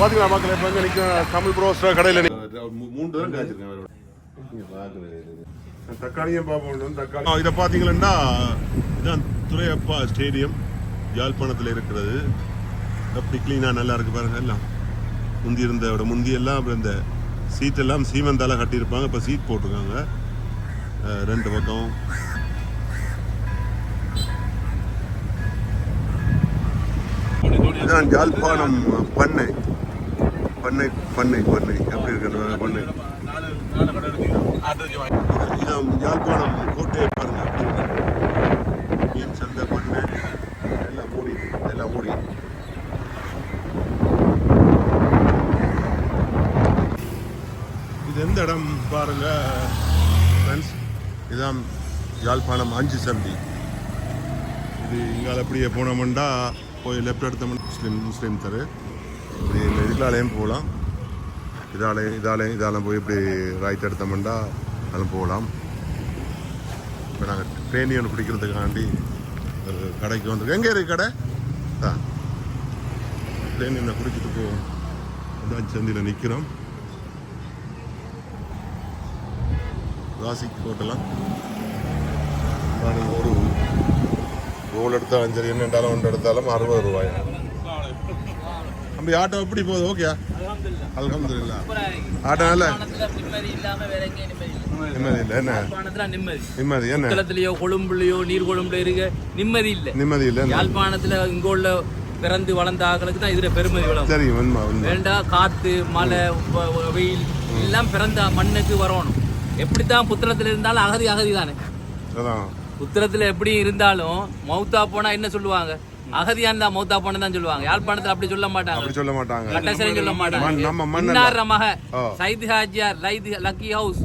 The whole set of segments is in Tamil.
பாத்தீங்களா மக்கள் இப்ப எங்க தமிழ் ப்ரோஸ்டர் கடையில மூன்று தரம் காய்ச்சிருக்கேன். தக்காளியும் பார்ப்போம் தக்காளி. இதை பார்த்தீங்கன்னா இதான் துறையப்பா ஸ்டேடியம். யாழ்ப்பாணத்தில் இருக்கிறது. அப்படி க்ளீனாக நல்லா இருக்கு பாருங்க எல்லாம். முந்தி இருந்தோட முந்தி எல்லாம் அப்புறம் இந்த சீட் எல்லாம் சீமெந்தால கட்டியிருப்பாங்க. இப்போ சீட் போட்டிருக்காங்க. ரெண்டு பக்கம். இதுதான் யாழ்ப்பாணம் பண்ணை. பண்ணை பண்ணை பண்ணை. எப்படி இருக்கணும் பண்ணை. இதான் யாழ்ப்பாணம் கோட்டையை பாருங்க. மீன் சந்தை பண்ணை. எல்லாம் மூடி எல்லாம் மூடி. இது எந்த இடம் பாருங்க ஃப்ரெண்ட்ஸ் இதுதான் யாழ்ப்பாணம் அஞ்சு சந்தி. இது இங்கால அப்படியே போனோம்னா போய் லெஃப்ட் எடுத்தோம்னா முஸ்லீம் முஸ்லீம் தரு. இப்படி இந்த போகலாம். இதாலே இதாலே இதால போய் இப்படி ரைட் எடுத்தோம்னா அதில் போகலாம். இப்போ நாங்கள் ட்ரெயின் ஒன்று பிடிக்கிறதுக்காண்டி ஒரு கடைக்கு வந்துருக்கோம். எங்கே இருக்கு கடை? ஆ. ட்ரெயின் என்ன குடிச்சிட்டு போவோம் அதான் சந்தியில் நிற்கிறோம் ராசிக்கு போட்டலாம் நான் ஒரு ரோல் எடுத்தாலும் சரி என்ன எடுத்தாலும் ஒன்று எடுத்தாலும் அறுபது ரூபாயா. தம்பி ஆட்டோ எப்படி போகுது? ஓகே அல்ஹம்துலில்லா. ஆட்டோ நல்ல? நிம்மதி இல்லை. என்ன? நிம்மதி. நிம்மதி என்ன? குளத்திலயோ கொழும்புலயோ நீர் கொழும்புல இருக்க நிம்மதி இல்ல. நிம்மதி இல்லை யாழ்ப்பாணத்துல இங்க உள்ள பிறந்து வளர்ந்த ஆக்களுக்கு தான் இதுல பெருமதி வளரும். சரி உண்மை வேண்டா காத்து மழை வெயில் எல்லாம் பிறந்த மண்ணுக்கு வரணும். எப்படித்தான் புத்திரத்துல இருந்தாலும் அகதி அகதி தானே புத்திரத்துல எப்படி இருந்தாலும் மௌத்தா போனா என்ன சொல்லுவாங்க? அகதியான் தான் மௌத்தா போனா தான் சொல்லுவாங்க. யாழ்ப்பாணத்துல அப்படி சொல்ல மாட்டாங்க. அப்படி சொல்ல மாட்டாங்க. கட்டசரி சொல்ல மாட்டாங்க. நம்ம. இன்னார மக. சைது ஹாஜியார் லைது லக்கி ஹவுஸ்.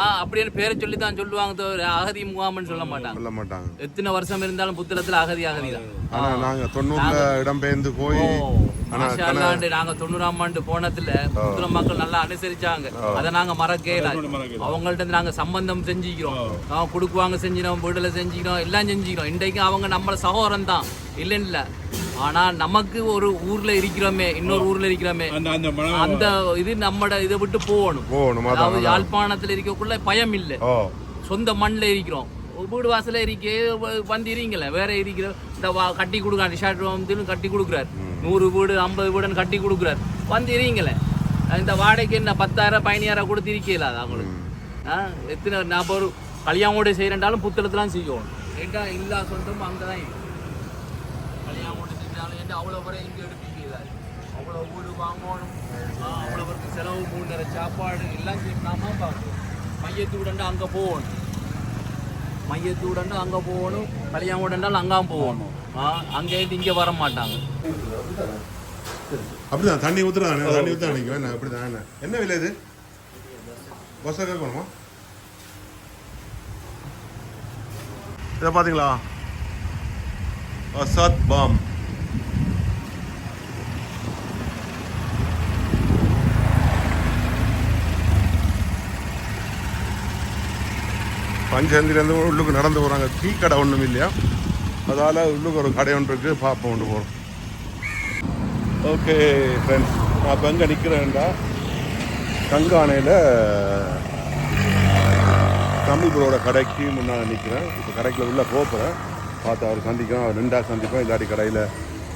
ஆ அப்படின்னு பேரை சொல்லி தான் சொல்லுவாங்க தவிர அகதி முகாம்னு சொல்ல மாட்டாங்க. சொல்ல மாட்டாங்க. எத்தனை வருஷம் இருந்தாலும் புத்திரத்துல அகதி அகதி தான். ஆனா நாங்க தொண்ணூறுல இடம்பெயர்ந்து போய் ஆண்டு நாங்க தொண்ணூறாம் ஆண்டு போனதுல புத்திர மக்கள் நல்லா அனுசரிச்சாங்க. அதை நாங்க மறக்கல அவங்கள்ட்ட இருந்து நாங்க சம்பந்தம் செஞ்சுக்கிறோம். அவங்க கொடுக்குவாங்க செஞ்சினோம் விடுதலை செஞ்சுக்கிறோம் எல்லாம் செஞ்சுக்கிறோம். இன்றைக்கு அவங்க நம்மள சகோதரன் தான். இல்லைன்னு இல்ல ஆனா நமக்கு ஒரு ஊர்ல இருக்கிறோமே இன்னொரு ஊர்ல இருக்கிறோமே அந்த இது நம்மட இதை விட்டு போகணும். போகணும் அதாவது யாழ்ப்பாணத்துல இருக்கக்குள்ள பயம் இல்லை. சொந்த மண்ணில் இருக்கிறோம். வீடு வாசல்ல இருக்கே வந்து இருக்கீங்களே வேற இருக்கிற இந்த வா- கட்டி கொடுக்குறாரு ரிஷாட் வந்து கட்டி கொடுக்குறாரு. நூறு வீடு ஐம்பது வீடுன்னு கட்டி கொடுக்குறாரு. வந்து இந்த வாடகைக்கு என்ன பத்தாயிரம் பதினாயிரம் கொடுத்து இருக்கல அது அவங்களுக்கு? ஆ எத்தனை நான் ஒரு கல்யாணோட செய்யறேன்டாலும் புத்தளத்துலாம் செய்யணும் ஏண்டா இல்லா சொந்தம் அங்கே தான் செஞ்சாலும் அவ்வளோ வரை இங்கே எடுப்பீங்க அவ்வளோ வீடு வாங்கணும். ஆ, அவ்வளோ பேருக்கு செலவு மூணு சாப்பாடு எல்லாம் செய்யணுமா பார்க்கணும் மையத்தூடண்டு அங்கே போகணும். மையத்தூடண்டு அங்கே போகணும். கல்யாணம் அங்காம் போகணும். அங்கே அங்கேருந்து இங்கே வர மாட்டாங்க. அப்படிதான் தண்ணி ஊற்றுறாங்க தண்ணி ஊற்ற நினைக்கிறேன் நான் அப்படிதான் என்ன. விலை இது? பஸ் கேட்கணுமா இதை பார்த்தீங்களா? அசாத் பாம். பஞ்சந்திலேருந்து உள்ளுக்கு நடந்து போகிறாங்க டீ கடை ஒன்றும் இல்லையா? அதால் உள்ளுக்கு ஒரு கடை ஒன்று இருக்குது பார்ப்போம் கொண்டு போகிறோம் ஓகே ஃப்ரெண்ட்ஸ் நான் இப்போ எங்கே நிற்கிறேன்டா கங்கானையில் தமிழ் கடைக்கு முன்னால் நிற்கிறேன் இப்போ கடைக்குள்ள உள்ளே போகிறேன் பார்த்து அவர் சந்திக்கிறோம் அவர் ரெண்டாக சந்திப்போம். இல்லாட்டி கடையில்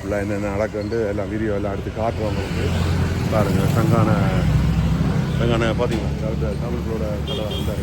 உள்ள என்னென்ன நடக்குண்டு எல்லாம் வீடியோ எல்லாம் எடுத்து காட்டுவாங்க வந்து பாருங்கள் சங்கான சங்கான பார்த்தீங்களா தமிழ்களோட தமிழ் ப்ரோட இருக்குது வந்தார்.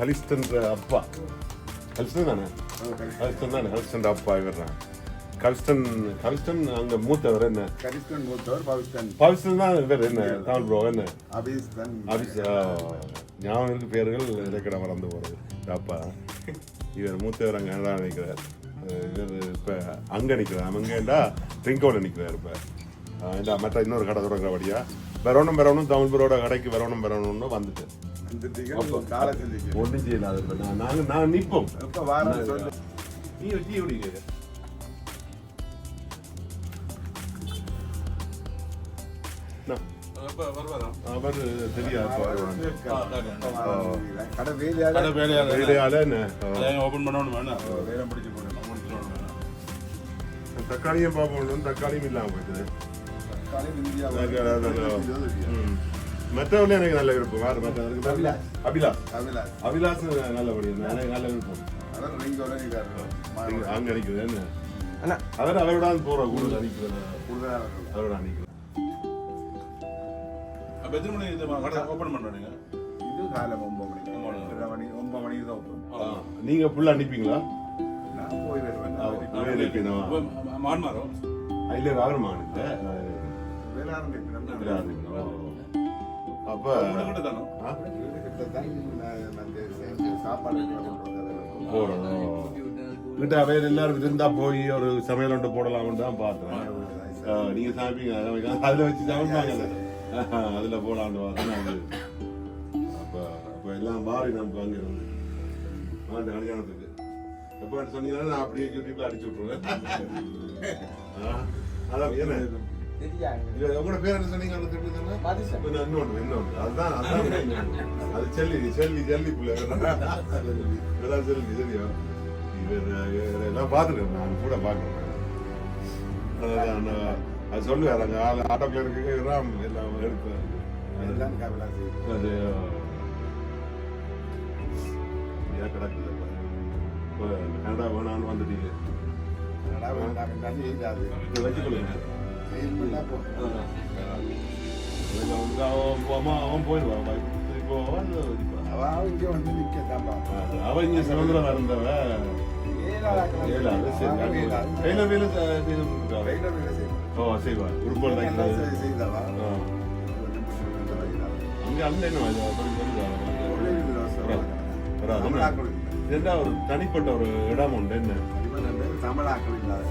கலிஸ்தன்ற அப்பா. கல்ஸ்டன் தானே? கல்ஸ்டன் தானே? கல்ஸ்டன் அப்பா இவர்தான். கல்ஸ்டன் கல்ஸ்டன் அங்க மூத்தவர் என்ன? கரிஸ்டன் மூத்தவர் பவிஸ்டன். பவிஸ்டன் தான் இவர் என்ன? தமிழ் ப்ரோ என்ன? அபிஸ்தன் அபிஸ் ஞாபகம் இருக்கு பேர்கள் இலக்கணம் மறந்து போகிறது அப்பா இவர் மூத்தவர் அங்கே தான் நிற்கிறார் இவர் இப்போ அங்கே நிற்கிறார் அங்கேண்டா ட்ரிங்கோட நிற்கிறார் இப்போ. மற்ற இன்னொரு கடை தொடங்குறபடியா வரணும் வரணும் தமிழ் பரோட கடைக்கு வரணும் வரணும்னு வந்துட்டு. ஒன்றும் செய்யல அது. நான் நாங்கள் நான் நிற்போம் எப்ப வாரம் சொல்லு. நீ வச்சு எப்படி கேட்க அவர் தக்காளியும் பார்ப்போம் தக்காளியும் இல்லாமல் போயிடுது இந்தியா எனக்கு அதான் நல்ல விருப்பம். வேறு மற்ற அபிலாஷ். அபிலாஷ் அபிலாஷ். அபிலாஷ் நல்லபடி எனக்கு நல்ல விருப்பம். அவர் நீங்க உடனே இங்க அங்க நிற்குது என்ன? அவர் அவரோட தான் போற கூடுதல் நிற்கிறது கூடுதலாக அவரோட நிற்கிறது அப்ப எத்தனை மணி இது கடை ஓபன் பண்றீங்க இது காலம் ஒன்பது மணிக்கு. ஒன்பது மணி. ஒன்பது மணிக்கு தான் open. நீங்க ஃபுல்லா நிப்பீங்களா? நான் போய் வருவேன். மான்மாரோ இல்ல வேலை ஆரம்பிக்கிறேன் அப்ப கூட தானோ வந்து போறோம் வீட்டு அவையில் எல்லாரும் இருந்தா போய் ஒரு சமையல் ஒன்று போடலாம்னு தான் பார்த்தேன் நீங்க சாப்பிங்க அதுல வச்சு சமைப்பாங்க அதுல போலாம்னு பார்த்தேன் அப்ப அப்ப எல்லாம் மாறி நமக்கு அங்க இருந்து அந்த கல்யாணத்துக்கு. எப்ப சொன்னீங்கன்னா நான் அப்படியே யூடியூப்ல அடிச்சு விட்டுருவேன். ஆ, அதான் என்ன உங்களோட பேர் என்ன சொன்னீங்க? அந்த திருப்பி சொன்னா? இன்னும் இன்னொன்று இன்னொன்று அதுதான். அது செல்லி செல்லி செல்லி பிள்ளை. இதெல்லாம் செல்லி தெரியும் இவர் எல்லாம் பார்த்துருக்கேன். நான் கூட பார்க்குறேன் நான் அது சொல்லுவார் அங்கே ஆள் ஆட்டோக்கில் இருக்கு ராம் எல்லாம் கபிலாசி அது ஏன் கிடக்குது இப்போ கனடா வேணான்னு வந்துட்டீங்க? கனடா வேண்டாம் வச்சுக்கொள்ளுங்க. அவன் அவன் அவன் போயிடுவான் இப்போ வந்து அவ இங்க வந்து நிக்கத்தான் பார்ப்பான் அவன் இங்கே சுதந்திரம் இருந்தவ ஏழாளாக்கலாம் ஏழாவது சரி ஏழாவது. டெய்லர் வேலை செய்து ட்ரெயினர் வேலை செய்யும் ஓ செய்வார் உடுப்பல் எல்லாம் தைக்கிறது செய்தவா. அங்கே அந்த என்ன ஒரு தனிப்பட்ட ஒரு இடம் உண்டு என்ன தமிழாக்கள் இல்லாத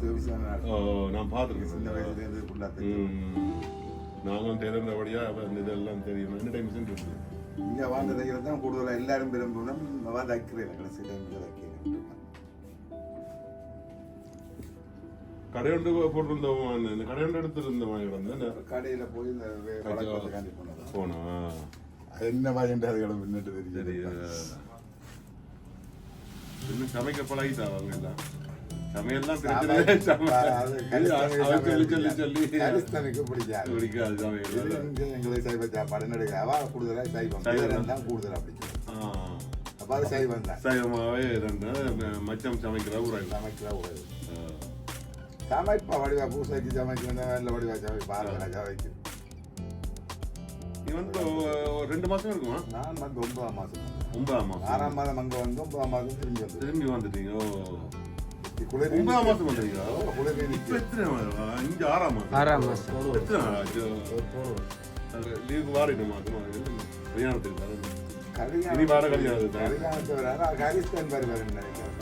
சர்வீஸ் ஓ நான் பார்த்துருக்கேன். நாங்களும் தெரிந்தபடியா இந்த இதெல்லாம் தெரியும். என்ன டைம் சென்று இங்க வாழ்ந்த தைக்கிறது தான் கூடுதலா எல்லாரும் விரும்புகிறோம் அவன் தைக்கிறேன் கடைசி டைம்ல தைக்கிறேன் கடையொண்டு போட்டிருந்தோம் இந்த கடையொண்டு எடுத்துருந்த மாதிரி கிடந்தேன் கடையில போய் இந்த போனா அது என்ன மாதிரி அதுகளை முன்னிட்டு சரி தெரியும் இன்னும் சமைக்க பழகிட்டா அவங்க எல்லாம் சமையல்லாம் சொல்லி சொல்லி சொல்லி பிடிக்காது பிடிக்காது இது சமையல் இங்க எங்களுக்கு சைவ சாப்பாடு நடுக்க அவ கூடுதலா சைவம் தான் கூடுதலா பிடிக்கும். அப்ப அது சைவம் தான் சைவமாவே ரெண்டு மச்சம் சமைக்கிற ஊராங்க சமைக்கிற ஒரு சமைப்பா வடிவா பூசைக்கு சமைக்கிறேன் நல்ல வடிவா சமை பாருங்க சமைக்கு வந்து ரெண்டு மாசம் இருக்குமா நான் வந்து ஒன்பதாம் மாசம் ஒன்பதாம் மாசம் ஆறாம் மாதம் அங்க வந்து ஒன்பதாம் மாதம் திரும்பி வந்து திரும்பி வந்துட்டீங்க குளிர் ஒன்பதாம் குளிர் இப்ப எத்தனை மாதம்? இங்க ஆறாம் மாசம் ஆறாம் மாசம். எத்தனை லீவுக்கு வாரிட்டு மாசமா கல்யாணத்துக்கு வரணும். இனி வார கல்யாணத்துக்கு தான். கல்யாணத்தை வராரு கரிஸ்தான் வருவாருன்னு நினைக்கிறேன்.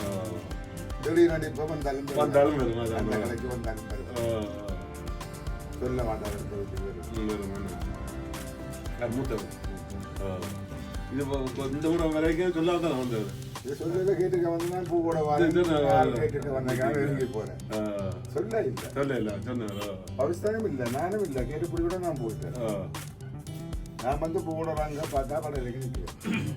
திடீர்னு இப்ப வந்தாலும். வந்தாலும் வரும், அந்த வந்தாலும். சொல்ல வரும். ம், வரும், வரும். யார் மூத்தவர்? இது இந்த ஊரை வரைக்கும் சொல்லாம தான் வந்தவர். இது சொல்லல கேட்டுக்க வந்து நான் பூ கூட கேட்டுட்டு வந்தேன் நெருங்கி போறேன். ஆ. சொல்ல இல்ல. சொல்ல இல்ல சொன்னாரோ? அவஸ்தானம் இல்ல நானும் இல்ல. கேட்டுப்படி கூட நான் போயிட்டேன். நான் வந்து பூ கூட வாங்க பார்த்தா படையில நிற்கிறேன்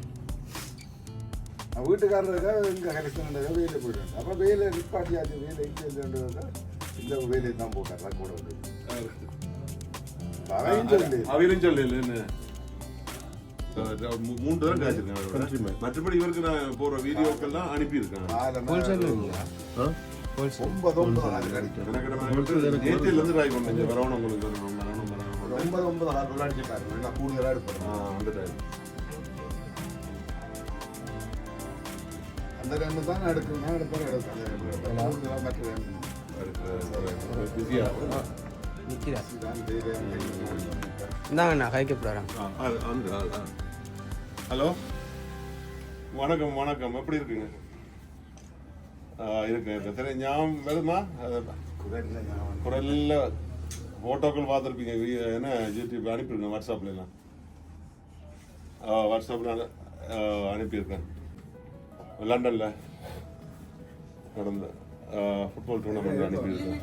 நான் வீட்டுக்காரருக்கா இங்க கலெக்ஷன் வேலையை போயிட்டேன் அப்ப வேலை நிப்பாட்டியாச்சு வேலை இல்லைன்றதா இந்த வேலையை தான் போட்டார் கூட வந்து. அவையும் சொல்லி அவையிலும் சொல்லல என்ன? மூன்று தான் காய்ச்சிருக்கேன் மற்றபடி இவருக்கு நான் போற வீடியோக்கெல்லாம் அனுப்பியிருக்கேன். ஒன்பது ஒன்பது ஆறு கிடைக்கும். நேற்றில இருந்து ட்ரை பண்ணேன். வரணும் உங்களுக்கு ஒன்பது ஒன்பது ஆறு ரூபா அடிச்சு பாருங்க. நான் கூடுதலாக ஆ, எடுப்பேன் அந்த டைம் அந்த ரெண்டு தான் எடுக்கணும். எடுப்பேன் எடுப்பேன். கூடுதலாக மற்ற ரெண்டு பிஸியா? நிக்கிறா. இதுதான் தைரியம். இந்தாங்கண்ணா கைக்கு போடுறாங்க ஹலோ? வணக்கம் வணக்கம். எப்படி இருக்குங்க? ஆ, இருக்கு இருக்கு. சரி ஞாபகம் வருமா? குரல்ல ஃபோட்டோக்கள் பார்த்துருப்பீங்க என்ன யூடியூப் அனுப்பியிருக்கேன் வாட்ஸ்அப்ல எல்லாம். ஆ, வாட்ஸ்அப்ல அனு- ஆ, அனுப்பியிருக்கேன். லண்டன்ல நடந்த ஃபுட்பால் டூர்னாமெண்ட் அனுப்பியிருக்கேன்.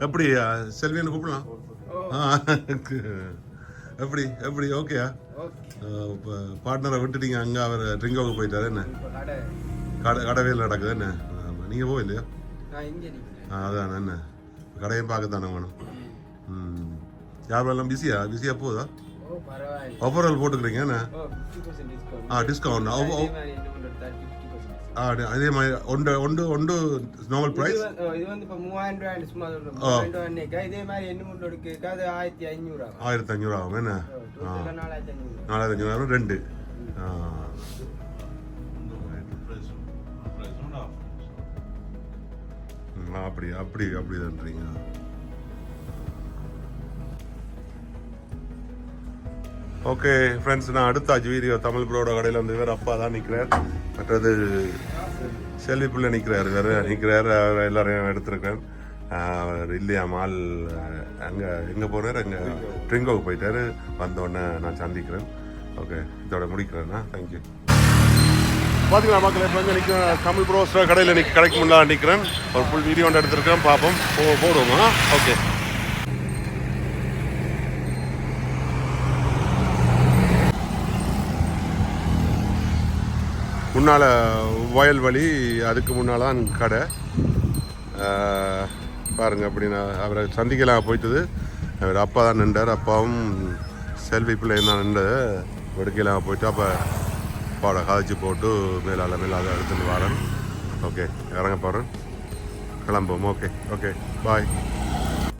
எப்படி செல்வியன்னு கூப்பிடலாம்? எப்படி எப்படி ஓகேயா பார்ட்னரை விட்டுட்டீங்க அங்கே அவர் ட்ரிங்கோக்கு போயிட்டாரு என்ன? கடை. கடை கடைவேல நடக்குது என்ன? ஆமா. நீங்க போகலையா நான் இங்கே நிற்கிறேன் ஆ அதான் என்ன? கடையும் பார்க்கத்தானே வேணும். ம். எல்லாம் பிஸியா பிஸியா போதா? ஓ பரவாயில்ல. ஆஃபர்கள் போட்டுக்கிறீங்க என்ன? ஆ டிஸ்கவுண்ட் அதே மாதிரி ஒன்று ஒன்று ஒன்று நார்மல் ப்ரைஸ் இது வந்து இப்போ மூவாயிரம் ரூபாய் சும்மா சொல்கிறேன் மூவாயிரம் ரூபாய் நினைக்க இதே மாதிரி என்ன முன்னோடு இருக்கு அது ஆயிரத்தி ஐநூறு ஆகும். ஆயிரத்தி அஞ்சூறு ஆகும் என்ன நாலாயிரத்தி ஐநூறு. நாலாயிரத்தி அஞ்சூறு ரெண்டு ம், அப்படி அப்படி அப்படிதான்றீங்க. ஓகே ஃப்ரெண்ட்ஸ் நான் அடுத்த வீடியோ. தமிழ் ப்ரோட கடையில் வந்து வேறு அப்பா தான் நிற்கிறார் மற்றது செல்வி பிள்ளை நிற்கிறார் வேறு நிற்கிறார் அவர் எல்லாரையும் எடுத்திருக்கேன். அவர் இல்லையா மால் அங்கே எங்கே போனார் அங்கே ட்ரிங்கோவுக்கு போயிட்டாரு. வந்தோடனே நான் சந்திக்கிறேன். ஓகே இதோட முடிக்கிறேன்னா தேங்க்யூ பார்த்தீங்களா மக்கள் இப்போ வந்து நிற்கிறேன் தமிழ் ப்ரோஸ்டர் கடையில் நிற்க கடைக்கு முன்னாடி நிற்கிறேன் ஒரு ஃபுல் வீடியோ ஒன்று எடுத்திருக்கேன் பார்ப்போம் போ போடுவோமா? ஓகே. முன்னால் வயல்வெளி அதுக்கு முன்னால் தான் கடை. பாருங்கள் பாருங்க அப்படி நான் அவரை சந்திக்கலாம் போய்த்தது அவர் அப்பா தான் நின்றார். அப்பாவும் செல்வி பிள்ளையும் தான் நின்றது. எடுக்கலாம் போயிட்டு அப்போ பாட காய்ச்சி போட்டு மேலால மேலாத எடுத்துகிட்டு வரேன். ஓகே இறங்க போகிறேன் கிளம்புவோம். Okay okay bye.